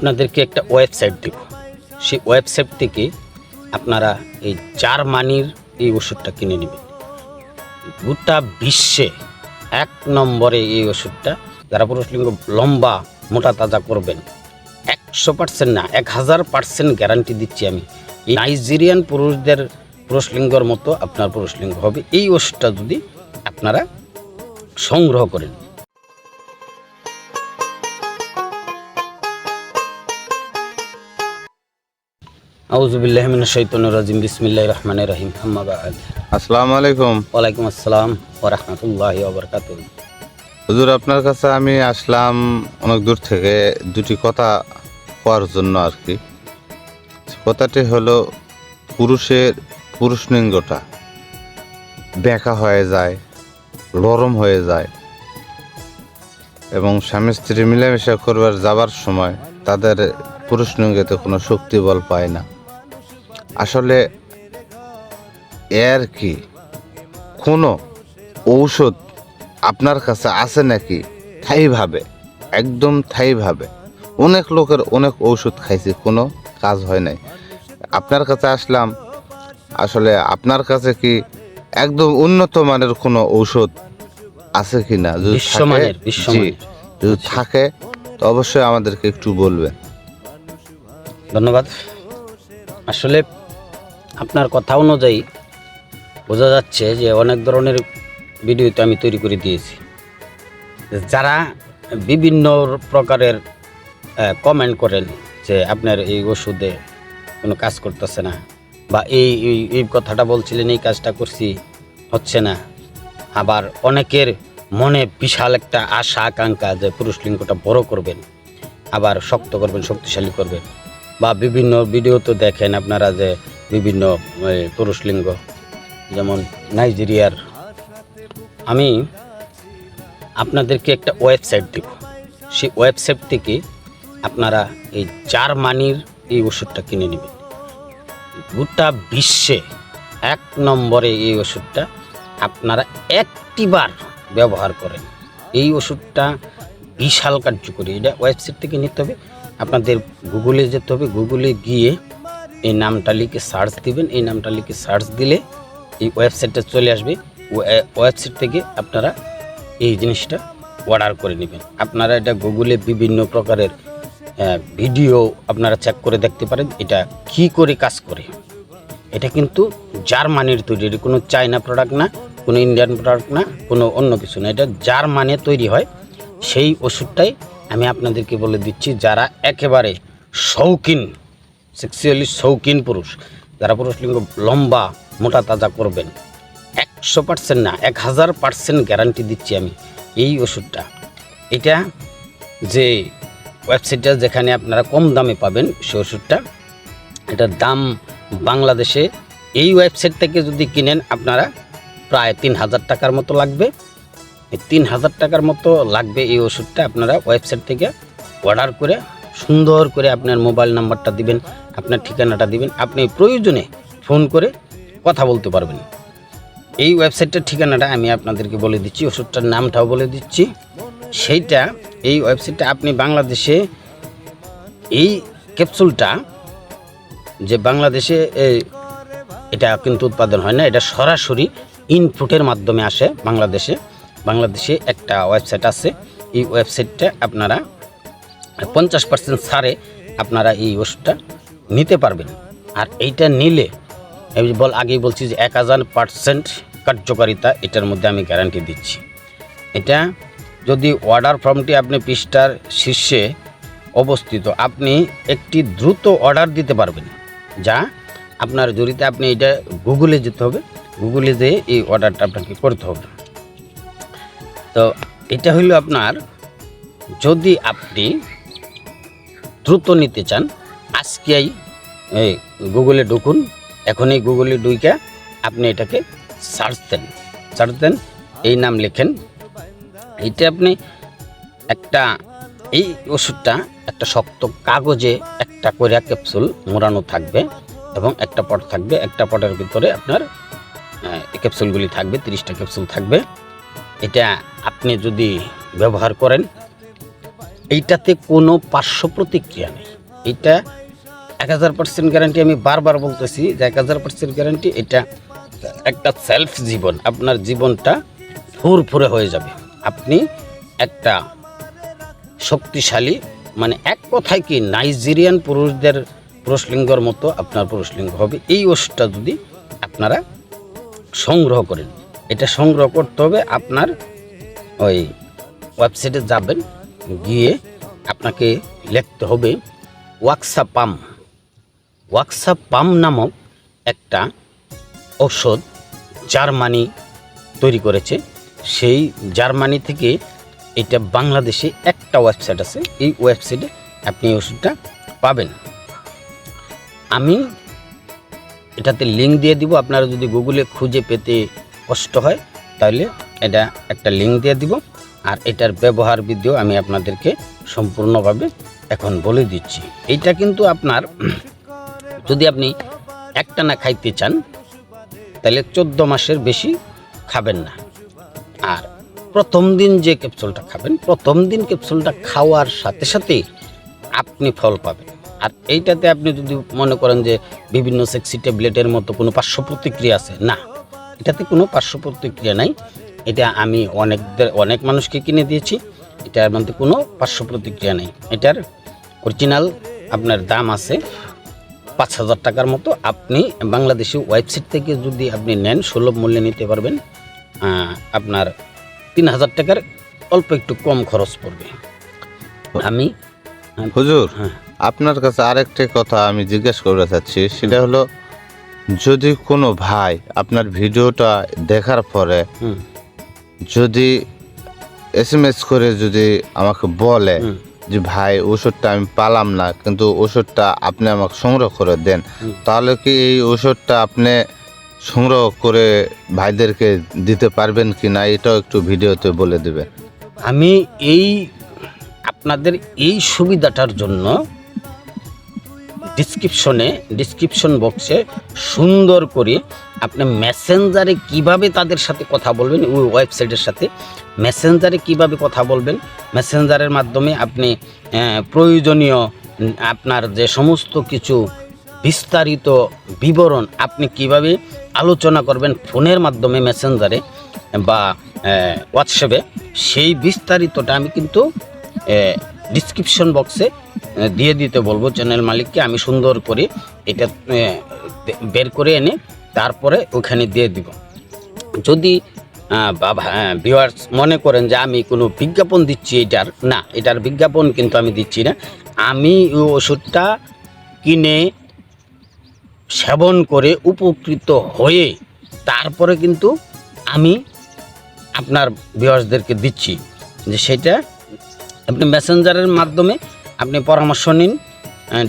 আপনাদেরকে একটা ওয়েবসাইট দেব। সেই ওয়েবসাইট থেকে আপনারা এই জার্মানির এই ওষুধটা কিনে নেবেন। গোটা বিশ্বে এক নম্বরে এই ওষুধটা যারা পুরুষলিঙ্গ লম্বা, মোটা, তাজা করবেন, একশো পার্সেন্ট না, এক হাজার পার্সেন্ট গ্যারান্টি দিচ্ছি আমি। নাইজেরিয়ান পুরুষদের পুরুষলিঙ্গর মতো আপনার পুরুষলিঙ্গ হবে। এই ওষুধটা যদি আপনারা সংগ্রহ করেন বিসমিল্লাহ রহমান রহিম। আহমাবাদ আসসালামু আলাইকুম। ওয়ালাইকুম আসসালাম ওরহমতুল্লাহ ওবরকাত হুজুর আপনার কাছে আমি আসলাম অনেক দূর থেকে দুটি কথা কোয়ার জন্য আর কি। কথাটি হলো পুরুষের পুরুষ লিঙ্গটা বেঁকা হয়ে যায় নরম হয়ে যায় এবং স্বামী স্ত্রী মিলেমিশা করবার যাবার সময় তাদের পুরুষলিঙ্গেতে কোনো শক্তি বল পায় না। আসলে এর কি? কোনো ঔষধ আপনার কাছে আছে নাকি? থাইভাবে একদম থাইভাবে অনেক লোকের অনেক ঔষধ খাইছি কোনো কাজ হয় নাই। আপনার কাছে আসলাম আসলে আপনার কাছে কি একদম উন্নত মানের কোনো ঔষধ আছে কি না যদি। যদি থাকে তো অবশ্যই আমাদেরকে একটু বলবেন। ধন্যবাদ। আসলে আপনার কথা অনুযায়ী বোঝা যাচ্ছে যে অনেক ধরনের ভিডিও তো আমি তৈরি করে দিয়েছি। যারা বিভিন্ন প্রকারের কমেন্ট করেন যে আপনার এই ওষুধে কোনো কাজ করতেছে না বা এই, এই- কথাটা বলছিলেন, এই কাজটা করছি, হচ্ছে না। আবার অনেকের মনে বিশাল একটা আশা, আকাঙ্ক্ষা যে পুরুষ লিঙ্গটা বড় করবেন, আবার শক্ত করবেন, শক্তিশালী করবেন। বা বিভিন্ন ভিডিও তো দেখেন আপনারা যে বিভিন্ন এই, পুরুষ লিঙ্গ যেমন নাইজেরিয়ার। আমি আপনাদেরকে একটা ওয়েবসাইট দেব। সেই ওয়েবসাইট থেকে আপনারা এই জার্মানির এই ওষুধটা কিনে নেবেন। গোটা বিশ্বে এক নম্বরে এই ওষুধটা আপনারা একটিবার ব্যবহার করেন। এই ওষুধটা বিশাল কার্যকরী। এটা ওয়েবসাইট থেকে নিতে হবে। আপনাদের গুগলে যেতে হবে। গুগলে গিয়ে এই নামটা লিখে সার্চ দিবেন, এই নামটা লিখে সার্চ দিলে এই ওয়েবসাইটটা চলে আসবে। ওয়ে- ওয়েবসাইট থেকে আপনারা এই জিনিসটা অর্ডার করে নেবেন। আপনারা এটা গুগলে বিভিন্ন প্রকারের ভিডিও আপনারা চেক করে দেখতে পারেন, এটা কি করে কাজ করে। এটা কিন্তু জার্মানির তৈরি, এটা কোনো চায়না প্রোডাক্ট না, কোনো ইন্ডিয়ান প্রোডাক্ট না, কোনো অন্য কিছু না। এটা জার্মানে তৈরি হয়। সেই ওষুধটাই আমি আপনাদেরকে বলে দিচ্ছি, যারা একেবারে শৌখিন সেক্সুয়ালি শৌখিন পুরুষ, যারা পুরুষ লিঙ্গ লম্বা, মোটা তাজা করবেন। একশো পার্সেন্ট না, এক হাজার পার্সেন্ট গ্যারান্টি দিচ্ছি আমি এই ওষুধটা। এটা যে ওয়েবসাইটটা যেখানে আপনারা কম দামে পাবেন সে ওষুধটা, এটার দাম বাংলাদেশে এই ওয়েবসাইট থেকে যদি কিনেন, আপনারা প্রায় তিন হাজার টাকার মতো লাগবে। তিন হাজার টাকার মতো লাগবে এই ওষুধটা আপনারা ওয়েবসাইট থেকে অর্ডার করে সুন্দর করে আপনার মোবাইল নাম্বারটা দিবেন, আপনার ঠিকানাটা দিবেন, আপনি প্রয়োজনে ফোন করে কথা বলতে পারবেন। এই ওয়েবসাইটটার ঠিকানাটা আমি আপনাদেরকে বলে দিচ্ছি, ওষুধটার নামটাও বলে দিচ্ছি। সেইটা, এই ওয়েবসাইটটা আপনি বাংলাদেশে, এই ক্যাপসুলটা যে বাংলাদেশে এটা কিন্তু উৎপাদন হয় না, এটা সরাসরি ইনপুটের মাধ্যমে আসে বাংলাদেশে। বাংলাদেশে একটা ওয়েবসাইট আছে, এই ওয়েবসাইটটা আপনারা পঞ্চাশ পার্সেন্ট ছাড়ে আপনারা এই ওষুধটা নিতে পারবেন। আর এইটা নিলে, আমি বল আগেই বলছি যে এক হাজার পার্সেন্ট কার্যকারিতা, এটার মধ্যে আমি গ্যারান্টি দিচ্ছি। এটা যদি অর্ডার ফর্মটি আপনি পৃষ্ঠার শীর্ষে অবস্থিত, আপনি একটি দ্রুত অর্ডার দিতে পারবেন। যা আপনার জড়িতে আপনি এটা গুগলে যেতে হবে। গুগলে যেয়ে এই অর্ডারটা আপনাকে করতে হবে। তো এটা হইল আপনার, যদি আপনি দ্রুত নিতে চান আজকেই এই গুগলে ঢুকুন, এখনই গুগলে ঢুইকা আপনি এটাকে সার্চ দেন। সার্চ দেন, এই নাম লেখেন। এইটা আপনি একটা, এই ওষুধটা একটা শক্ত কাগজে একটা করে ক্যাপসুল মোড়ানো থাকবে এবং একটা পট থাকবে। একটা পটের ভিতরে আপনার ক্যাপসুলগুলি থাকবে, তিরিশটা ক্যাপসুল থাকবে। এটা আপনি যদি ব্যবহার করেন এইটাতে কোনো পার্শ্ব প্রতিক্রিয়া নেই। এটা এক হাজার পার্সেন্ট গ্যারান্টি আমি বারবার বলতেছি যে এক হাজার পার্সেন্ট গ্যারান্টি এটা একটা সেলফ জীবন, আপনার জীবনটা ফুরফুরে হয়ে যাবে। আপনি একটা শক্তিশালী মানে এক কথায় কি নাইজেরিয়ান পুরুষদের পুরুষলিঙ্গর মতো আপনার পুরুষলিঙ্গ হবে, এই ওষুধটা যদি আপনারা সংগ্রহ করেন, এটা সংগ্রহ করতে হবে আপনার ওই ওয়েবসাইটে যাবেন গিয়ে আপনাকে লিখতে হবে ওয়াক্সা পাম ওয়াক্সা পাম নামক একটা ঔষধ জার্মানি তৈরি করেছে। সেই জার্মানি থেকে এটা বাংলাদেশে একটা ওয়েবসাইট আছে। এই ওয়েবসাইটে আপনি ওষুধটা পাবেন। আমি এটাতে লিঙ্ক দিয়ে দিব। আপনারা যদি গুগলে খুঁজে পেতে কষ্ট হয়, তাহলে এটা একটা লিঙ্ক দিয়ে দিব। আর এটার ব্যবহার বিধিও আমি আপনাদেরকে সম্পূর্ণভাবে এখন বলে দিচ্ছি। এইটা কিন্তু আপনার, যদি আপনি একটানা খাইতে চান, তাহলে চোদ্দ মাসের বেশি খাবেন না। আর প্রথম দিন যে ক্যাপসুলটা খাবেন, প্রথম দিন ক্যাপসুলটা খাওয়ার সাথে সাথে আপনি ফল পাবেন। আর এইটাতে আপনি যদি মনে করেন যে বিভিন্ন সেক্সি ট্যাবলেটের মতো কোনো পার্শ্ব প্রতিক্রিয়া আছে, না, এটাতে কোনো পার্শ্ব প্রতিক্রিয়া নাই। এটা আমি অনেক অনেক মানুষকে কিনে দিয়েছি। এটার মধ্যে কোনো পার্শ্ব প্রতিক্রিয়া নেই। এটার অরিজিনাল আপনার দাম আছে পাঁচ হাজার টাকার মতো। আপনি বাংলাদেশি ওয়েবসাইট থেকে যদি আপনি নেন সুলভ মূল্যে নিতে পারবেন। আপনার তিন হাজার টাকার অল্প একটু কম খরচ পড়বে। আমি হুজুর হ্যাঁ। আপনার কাছে আরেকটা কথা আমি জিজ্ঞেস করতে চাচ্ছি। সেটা হলো যদি কোনো ভাই আপনার ভিডিওটা দেখার পরে হুম, যদি এস এম এস করে যদি আমাকে বলে যে ভাই ওষুধটা আমি পালাম না কিন্তু ওষুধটা আপনি আমাকে সংগ্রহ করে দেন। তাহলে কি এই ওষুধটা আপনি সংগ্রহ করে ভাইদেরকে দিতে পারবেন কি না? এটাও একটু ভিডিওতে বলে দেবেন। আমি এই আপনাদের এই সুবিধাটার জন্য ডিসক্রিপশনে ডিসক্রিপশন বক্সে সুন্দর করে আপনি মেসেঞ্জারে কীভাবে তাদের সাথে কথা বলবেন, ওই ওয়েবসাইটের সাথে মেসেঞ্জারে কীভাবে কথা বলবেন মেসেঞ্জারের মাধ্যমে আপনি প্রয়োজনীয়, আপনার যে সমস্ত কিছু বিস্তারিত বিবরণ আপনি কীভাবে আলোচনা করবেন ফোনের মাধ্যমে মেসেঞ্জারে বা হোয়াটসঅ্যাপে সেই বিস্তারিতটা আমি কিন্তু ডিসক্রিপশন বক্সে দিয়ে দিতে বলব চ্যানেল মালিককে। আমি সুন্দর করে এটা বের করে এনে তারপরে ওখানে দিয়ে দিব। যদি ভিউয়ার্স মনে করেন যে আমি কোনো বিজ্ঞাপন দিচ্ছি, এটার, না, এটার বিজ্ঞাপন কিন্তু আমি দিচ্ছি না। আমি ওই ওষুধটা কিনে সেবন করে উপকৃত হয়ে তারপরে কিন্তু আমি আপনার ভিউয়ার্সদেরকে দিচ্ছি যে সেটা আপনি মেসেঞ্জারের মাধ্যমে আপনি পরামর্শ নিন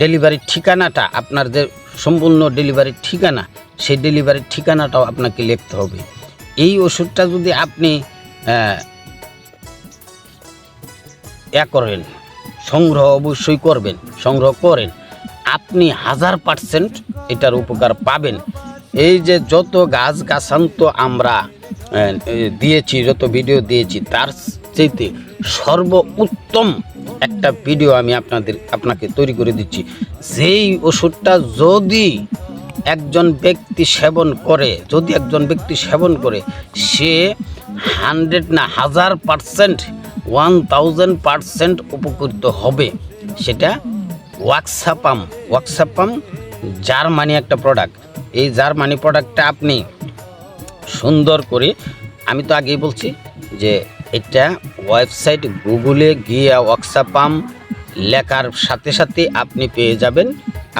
ডেলিভারির ঠিকানাটা, আপনার যে সম্পূর্ণ ডেলিভারির ঠিকানা, সেই ডেলিভারির ঠিকানাটাও আপনাকে লিখতে হবে। এই ওষুধটা যদি আপনি ইয়া করেন, সংগ্রহ অবশ্যই করবেন, সংগ্রহ করেন, আপনি হাজার পার্সেন্ট এটার উপকার পাবেন। এই যে যত গাছ গাছান্ত আমরা দিয়েছি, যত ভিডিও দিয়েছি, তার চাইতে সর্ব উত্তম একটা ভিডিও আমি আপনাদের, আপনাকে তৈরি করে দিচ্ছি। যেই ওষুধটা যদি একজন ব্যক্তি সেবন করে, যদি একজন ব্যক্তি সেবন করে, সে হান্ড্রেড না হাজার পার্সেন্ট ওয়ান থাউজেন্ড পার্সেন্ট উপকৃত হবে। সেটা ওয়াক্সাপাম ওয়াক্সাপাম জার্মানি একটা প্রোডাক্ট এই জার্মানি প্রোডাক্টটা আপনি সুন্দর করে, আমি তো আগেই বলছি যে এটা ওয়েবসাইট গুগলে গিয়ে ওয়াক্সাপাম লেখার সাথে সাথে আপনি পেয়ে যাবেন।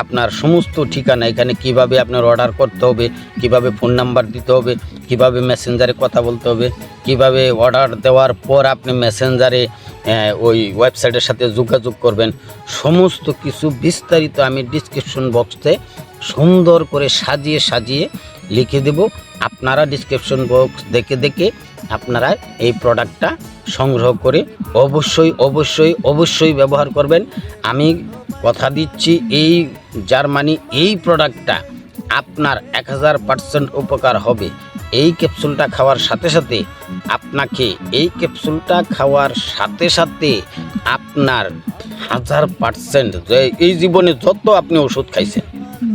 আপনার সমস্ত ঠিকানা এখানে কীভাবে আপনার অর্ডার করতে হবে, কীভাবে ফোন নাম্বার দিতে হবে, কীভাবে মেসেঞ্জারে কথা বলতে হবে, কীভাবে অর্ডার দেওয়ার পর আপনি মেসেঞ্জারে ওই ওয়েবসাইটের সাথে যোগাযোগ করবেন। সমস্ত কিছু বিস্তারিত আমি ডিসক্রিপশন বক্সে সুন্দর করে সাজিয়ে সাজিয়ে লিখে দেব। আপনারা ডিসক্রিপশন বক্স দেখে দেখে আপনারা এই প্রোডাক্টটা সংগ্রহ করে অবশ্যই অবশ্যই অবশ্যই ব্যবহার করবেন। আমি কথা দিচ্ছি, এই জার্মানি এই প্রোডাক্টটা আপনার এক হাজার পার্সেন্ট উপকার হবে। এই ক্যাপসুলটা খাওয়ার সাথে সাথে আপনাকে এই ক্যাপসুলটা খাওয়ার সাথে সাথে আপনার হাজার পার্সেন্ট এই জীবনে যত আপনি ওষুধ খাইছেন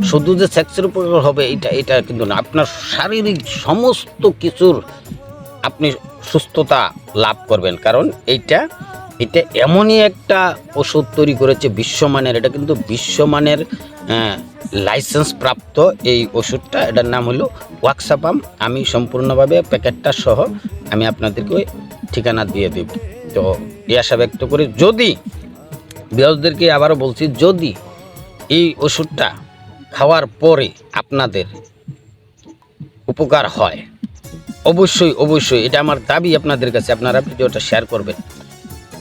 শুধু যে সেক্সের উপর হবে, এটা এটা কিন্তু না। আপনার শারীরিক সমস্ত কিছুর আপনি সুস্থতা লাভ করবেন। কারণ এইটা, এটা এমনই একটা ওষুধ তৈরি করেছে বিশ্বমানের। এটা কিন্তু বিশ্বমানের লাইসেন্স প্রাপ্ত এই ওষুধটা। এটার নাম হলো ওয়াক্সাপাম। আমি সম্পূর্ণভাবে প্যাকেটটা সহ আমি আপনাদেরকে ঠিকানা দিয়ে দেব। তো এই আশা ব্যক্ত করি যদি বিয়াসদেরকে আবারও বলছি, যদি এই ওষুধটা খাওয়ার পরে আপনাদের উপকার হয়। অবশ্যই অবশ্যই, এটা আমার দাবি আপনাদের কাছে, আপনারা ভিডিওটা শেয়ার করবেন।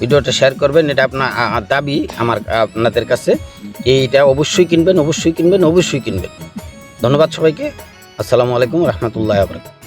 ভিডিওটা শেয়ার করবেন, এটা আপনার দাবি আমার আপনাদের কাছে। এইটা অবশ্যই কিনবেন অবশ্যই কিনবেন অবশ্যই কিনবেন। ধন্যবাদ সবাইকে। আসসালামু আলাইকুম রহমতুল্লাহ আবরাকাত